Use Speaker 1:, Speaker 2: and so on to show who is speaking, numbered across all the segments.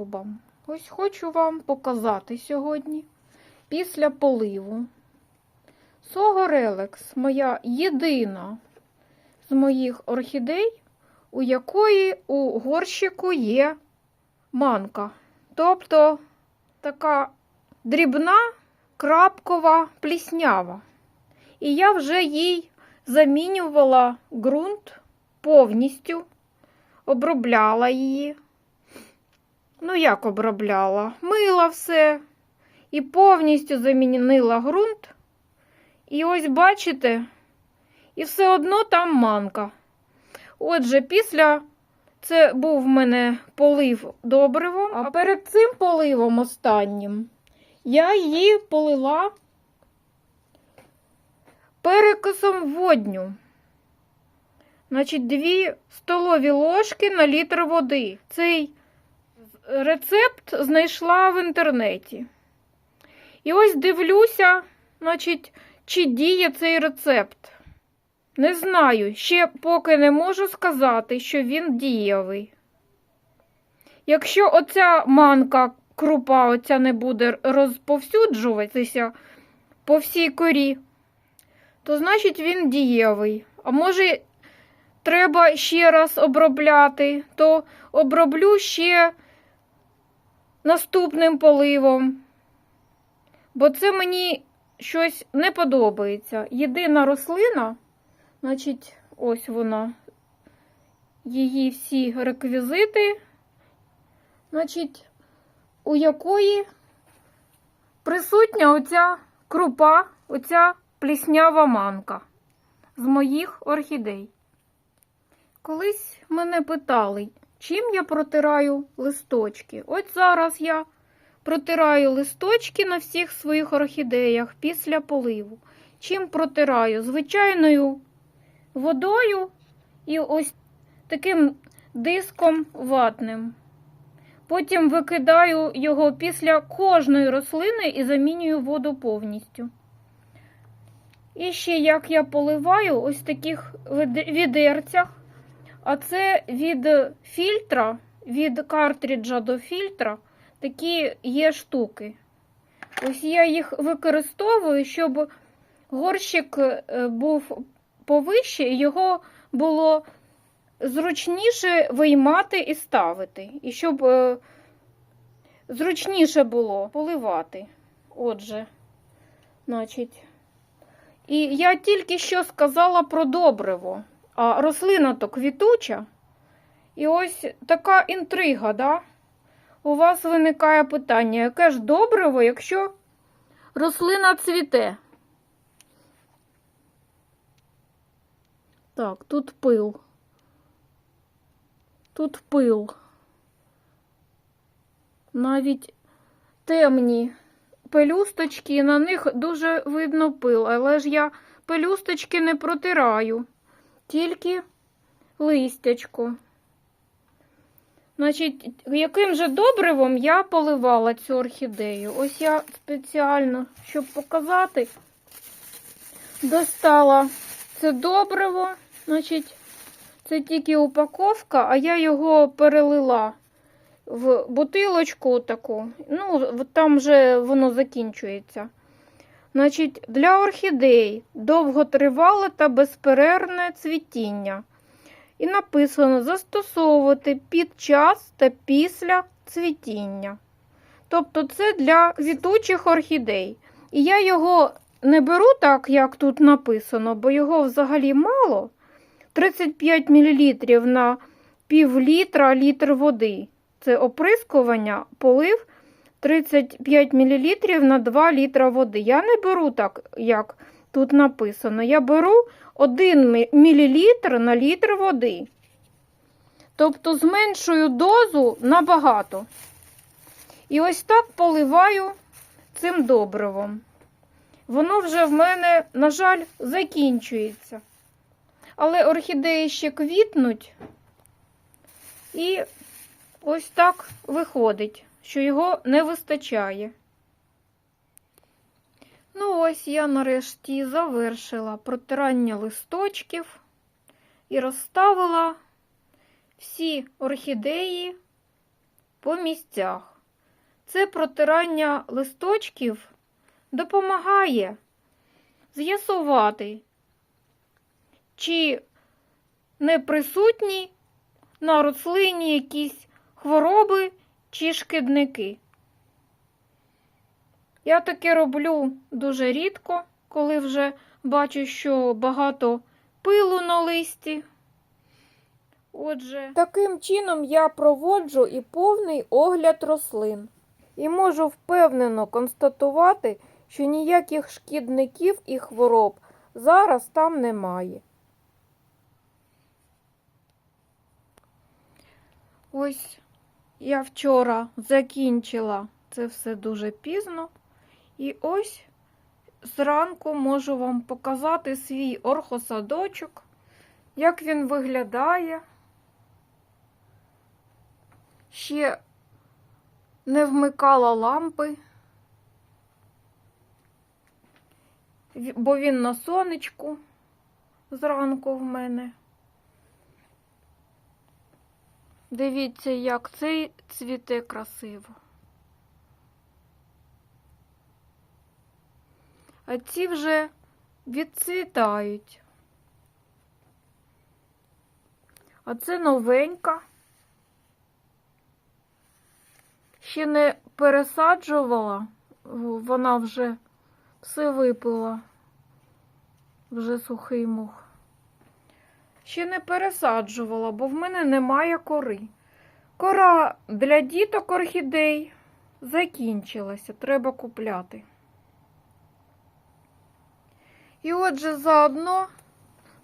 Speaker 1: орхолюбам. Ось хочу вам показати сьогодні після поливу. Согорелекс моя єдина з моїх орхідей, у якої у горщику є манка. Тобто така дрібна крапкова пліснява. І я вже їй замінювала ґрунт повністю, обробляла її. Ну, як обробляла? Мила все і повністю замінила ґрунт. І ось бачите, і все одно там манка. Отже, після це був в мене полив добривом, а перед цим поливом останнім я її полила перекисом водню. Значить, дві столові ложки на літр води. Цей рецепт знайшла в інтернеті. І ось дивлюся, значить, чи діє цей рецепт. Не знаю, ще поки не можу сказати, що він дієвий. Якщо оця манка крупа оця не буде розповсюджуватися по всій корі, то значить він дієвий. А може, треба ще раз обробляти, то оброблю ще наступним поливом. Бо це мені щось не подобається. Єдина рослина, значить, ось вона, її всі реквізити, значить, у якої присутня оця крупа, оця пліснява манка з моїх орхідей. Колись мене питали, чим я протираю листочки. От зараз я протираю листочки на всіх своїх орхідеях після поливу. Чим протираю? Звичайною водою і ось таким диском ватним. Потім викидаю його після кожної рослини і замінюю воду повністю. І ще як я поливаю ось таких відерцях, а це від фільтра, від картриджа до фільтра, такі є штуки. Ось я їх використовую, щоб горщик е, був повище, і його було зручніше виймати і ставити. І щоб е, зручніше було поливати. Отже, значить. І я тільки що сказала про добриво, рослина то квітуча. І ось така інтрига, да? У вас виникає питання, яке ж добриво, якщо рослина цвіте? Так, тут пил. Тут пил. Навіть темні пелюсточки, на них дуже видно пил, але ж я пелюсточки не протираю, тільки листячко. Значить, яким же добривом я поливала цю орхідею? Ось я спеціально, щоб показати, достала це добриво. Значить, це тільки упаковка, а я його перелила в бутилочку таку. Ну, там вже воно закінчується. Значить, для орхідей довготривале та безперервне цвітіння. І написано застосовувати під час та після цвітіння. Тобто це для квітучих орхідей. І я його не беру так, як тут написано, бо його взагалі мало. 35 мл на пів літра літр води. Це оприскування, полив 35 мл на 2 літра води. Я не беру так, як тут написано. Я беру 1 мл на літр води. Тобто зменшую дозу набагато. І ось так поливаю цим добривом. Воно вже в мене, на жаль, закінчується. Але орхідеї ще квітнуть. І ось так виходить, що його не вистачає. Ну, ось я нарешті завершила протирання листочків і розставила всі орхідеї по місцях. Це протирання листочків допомагає з'ясувати, чи не присутні на рослині якісь хвороби чи шкідники. Я таке роблю дуже рідко, коли вже бачу, що багато пилу на листі. Отже, таким чином я проводжу і повний огляд рослин. І можу впевнено констатувати, що ніяких шкідників і хвороб зараз там немає. Ось я вчора закінчила це все дуже пізно. І ось зранку можу вам показати свій орхосадочок, як він виглядає. Ще не вмикала лампи, бо він на сонечку зранку в мене. Дивіться, як цей цвіте красиво. А ці вже відцвітають. А це новенька. Ще не пересаджувала, вона вже все випила, вже сухий мох. Ще не пересаджувала, бо в мене немає кори. Кора для діток орхідей закінчилася, треба купляти. І отже, заодно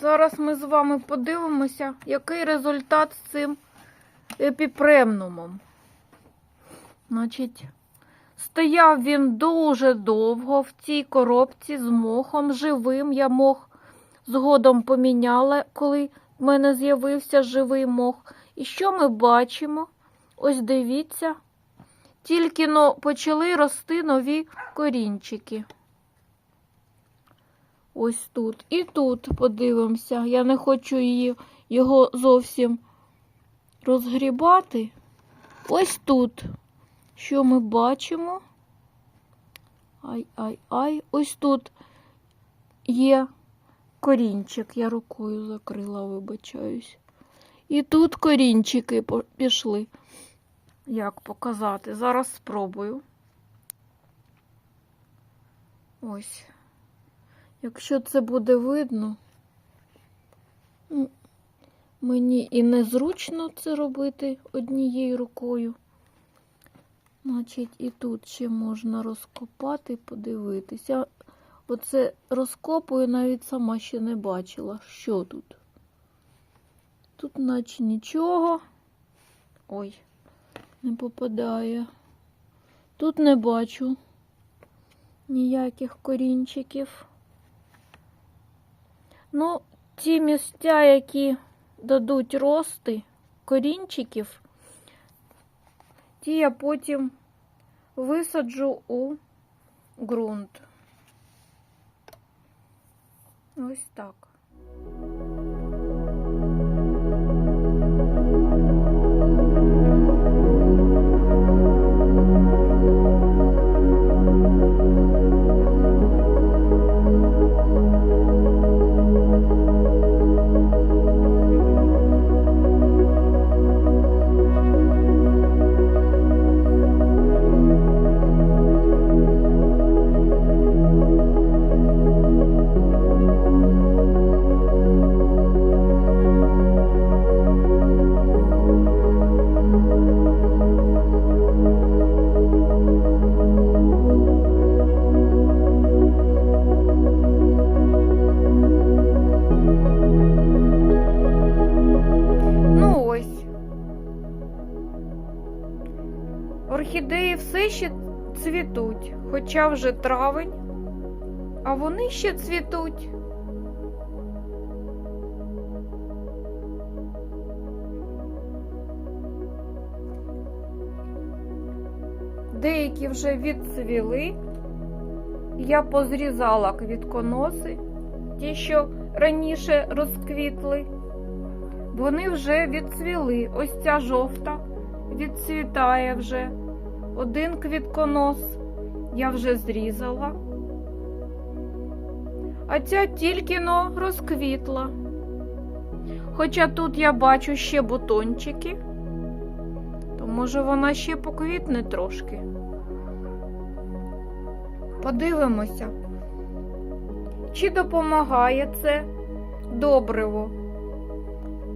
Speaker 1: зараз ми з вами подивимося, який результат з цим епіпремнумом. Значить, стояв він дуже довго в цій коробці з мохом живим. Я мох згодом поміняла, коли в мене з'явився живий мох. І що ми бачимо? Ось дивіться, тільки но почали рости нові корінчики. Ось тут. І тут подивимося. Я не хочу її, його зовсім розгрібати. Ось тут. Що ми бачимо? Ай-ай-ай. Ось тут є корінчик. Я рукою закрила, вибачаюсь. І тут корінчики пішли. Як показати? Зараз спробую. Ось. Якщо це буде видно, мені і незручно це робити однією рукою. Значить, і тут ще можна розкопати, подивитися. Оце розкопую, навіть сама ще не бачила, що тут. Тут наче нічого. Ой, не попадає. Тут не бачу ніяких корінчиків. Ну, ті місця, які дадуть рости корінчиків, ті я потім висаджу у ґрунт. Ось так. Орхідеї все ще цвітуть, хоча вже травень, а вони ще цвітуть. Деякі вже відцвіли. Я позрізала квітконоси, ті, що раніше розквітли. Вони вже відцвіли. Ось ця жовта відцвітає вже. Один квітконос я вже зрізала. А ця тільки но розквітла. Хоча тут я бачу ще бутончики, то може вона ще поквітне трошки. Подивимося, чи допомагає це добриво,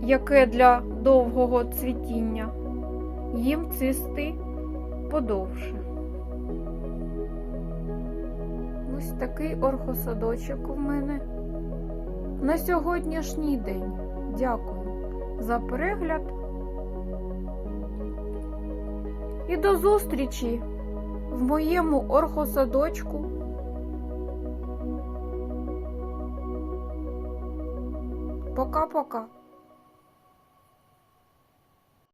Speaker 1: яке для довгого цвітіння їм цвісти подовше. Ось такий орхосадочок у мене на сьогоднішній день. Дякую за перегляд. І до зустрічі в моєму орхосадочку. Пока-пока.